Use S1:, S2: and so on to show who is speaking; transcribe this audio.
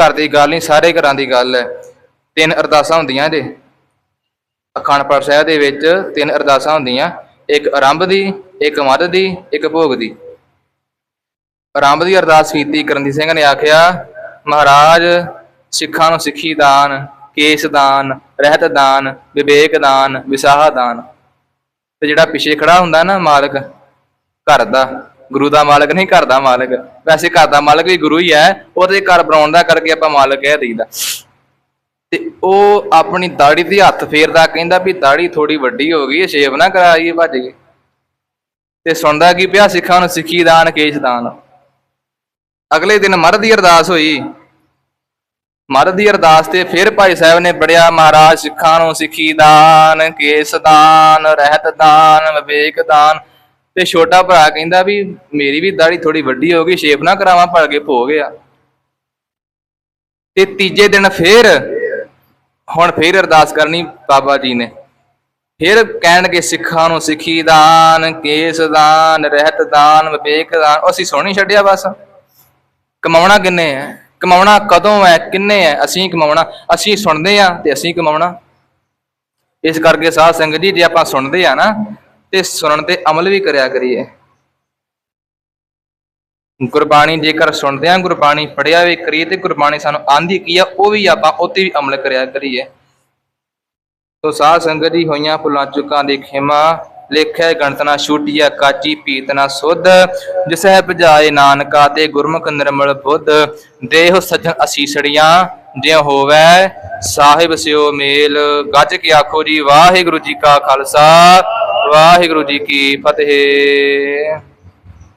S1: ਘਰ ਦੀ ਗੱਲ ਨਹੀਂ, ਸਾਰੇ ਘਰਾਂ ਦੀ ਗੱਲ ਹੈ। ਤਿੰਨ ਅਰਦਾਸਾਂ ਹੁੰਦੀਆਂ ਇਹਦੇ। ਅਖੰਡ ਪਾਠ ਸਾਹਿਬ ਦੇ ਵਿੱਚ ਤਿੰਨ ਅਰਦਾਸਾਂ ਹੁੰਦੀਆਂ। ਇੱਕ ਆਰੰਭ ਦੀ, ਇੱਕ ਮੱਧ ਦੀ, ਇੱਕ ਭੋਗ ਦੀ। ਆਰੰਭ ਦੀ ਅਰਦਾਸ ਕੀਤੀ ਕਰਨਦੀ ਸਿੰਘ ਨੇ ਆਖਿਆ, ਮਹਾਰਾਜ, ਸਿੱਖਾਂ ਨੂੰ ਸਿੱਖੀ ਦਾਨ, ਕੇਸ ਦਾਨ, ਰਹਿਤ ਦਾਨ, ਵਿਵੇਕ ਦਾਨ, ਵਿਸਾਹਾ ਦਾਨ। ਤੇ ਜਿਹੜਾ ਪਿੱਛੇ ਖੜਾ ਹੁੰਦਾ ਨਾ ਮਾਲਕ, ਘਰ ਦਾ ਗੁਰੂ ਦਾ ਮਾਲਕ ਨਹੀਂ, ਘਰ ਦਾ ਮਾਲਕ। ਵੈਸੇ ਘਰ ਦਾ ਮਾਲਕ ਵੀ ਗੁਰੂ ਹੀ ਹੈ ਉਹਦੇ ਘਰ ਬਣਾਉਣ ਦਾ ਕਰਕੇ ਆਪਾਂ ਮਾਲਕ ਕਹਿ ਦਈਦਾ। ਤੇ ਉਹ ਆਪਣੀ ਦਾੜੀ ਤੇ ਹੱਥ ਫੇਰਦਾ, ਕਹਿੰਦਾ ਵੀ ਦਾੜੀ ਥੋੜੀ ਵੱਡੀ ਹੋ ਗਈ ਸ਼ੇਵ ਨਾ ਕਰਾਈਏ, ਭੱਜ ਗਏ। ਤੇ ਸੁਣਦਾ ਕੀ ਪਿਆ ਸਿੱਖਾਂ ਨੂੰ ਸਿੱਖੀ ਦਾਨ, ਕੇਸ ਦਾਨ। ਅਗਲੇ ਦਿਨ ਮਰਦ ਦੀ ਅਰਦਾਸ ਹੋਈ। ਮਰਦ ਦੀ ਅਰਦਾਸ ਤੇ ਫਿਰ ਭਾਈ ਸਾਹਿਬ ਨੇ ਪੜਿਆ ਮਹਾਰਾਜ ਸਿੱਖਾਂ ਨੂੰ ਸਿੱਖੀ ਦਾਨ, ਕੇਸ ਦਾਨ, ਰਹਿਤ ਦਾਨ, ਵਿਵੇਕ ਦਾਨ। ਤੇ ਛੋਟਾ ਭਰਾ ਕਹਿੰਦਾ ਵੀ ਮੇਰੀ ਵੀ ਦਾੜੀ ਥੋੜੀ ਵੱਡੀ ਹੋ ਗਈ, ਸ਼ੇਪ ਨਾ ਕਰਾਵਾਂ ਭੜ ਕੇ ਭੋ ਗਿਆ। ਤੇ ਤੀਜੇ ਦਿਨ ਫੇਰ, ਹੁਣ ਫੇਰ ਅਰਦਾਸ ਕਰਨੀ ਬਾਬਾ ਜੀ ਨੇ। ਫਿਰ ਕਹਿਣਗੇ ਸਿੱਖਾਂ ਨੂੰ ਸਿੱਖੀ ਦਾਨ, ਕੇਸ ਦਾਨ, ਰਹਿਤ ਦਾਨ, ਵਿਵੇਕ ਦਾਨ ਅਸੀਂ ਸੁਣੀ ਛੱਡਿਆ ਬਸ। ਕਮਾਉਣਾ ਕਿੰਨੇ ਹੈ ਕਮਾਉਣਾ ਕਦੋਂ ਹੈ ਕਿੰਨੇ ਹੈ ਅਸੀਂ ਕਮਾਉਣਾ, ਅਸੀਂ ਸੁਣਦੇ ਆ ਤੇ ਅਸੀਂ ਕਮਾਉਣਾ। ਇਸ ਕਰਕੇ ਸਾਧ ਸੰਗਤ ਜੀ, ਜੇ ਆਪਾਂ ਸੁਣਦੇ ਆ ਨਾ ਤੇ ਸੁਣਨ ਤੇ ਅਮਲ ਵੀ ਕਰਿਆ ਕਰੀਏ। ਗੁਰਬਾਣੀ ਜੇਕਰ ਸੁਣਦੇ ਆ, ਗੁਰਬਾਣੀ ਪੜਿਆ ਵੀ ਕਰੀਏ ਤੇ ਗੁਰਬਾਣੀ ਸਾਨੂੰ ਆਂਦੀ ਕੀ ਆ, ਉਹ ਵੀ ਆਪਾਂ ਉੱਤੇ ਵੀ ਅਮਲ ਕਰਿਆ ਕਰੀਏ। ਤੋ ਸਾਧ ਸੰਗਤ ਜੀ ਹੋਈਆਂ ਭੁੱਲਾਂ ਚੁੱਕਾਂ ਦੇ ਖਿਮਾ, ਲੇਖੈ ਗਣਤਨਾ ਛੂਟਿਆ ਕਾਚੀ ਪੀਤਨਾ ਸੁਧ, ਜਿਸਹਿ ਭਜਾਏ ਨਾਨਕਾ ਤੇ ਗੁਰਮੁਖ ਨਿਰਮਲ ਬੁੱਧ, ਦੇਹ ਸੱਜਣ ਅਸੀਸੜੀਆਂ ਜਿਉ ਹੋਵੇ, ਸਾਹਿਬ ਸਿਓ ਮੇਲ, ਗੱਜ ਕੇ ਆਖੋ ਜੀ, ਵਾਹਿਗੁਰੂ ਜੀ ਕਾ ਖਾਲਸਾ, ਵਾਹਿਗੁਰੂ ਜੀ ਕੀ ਫਤਿਹ।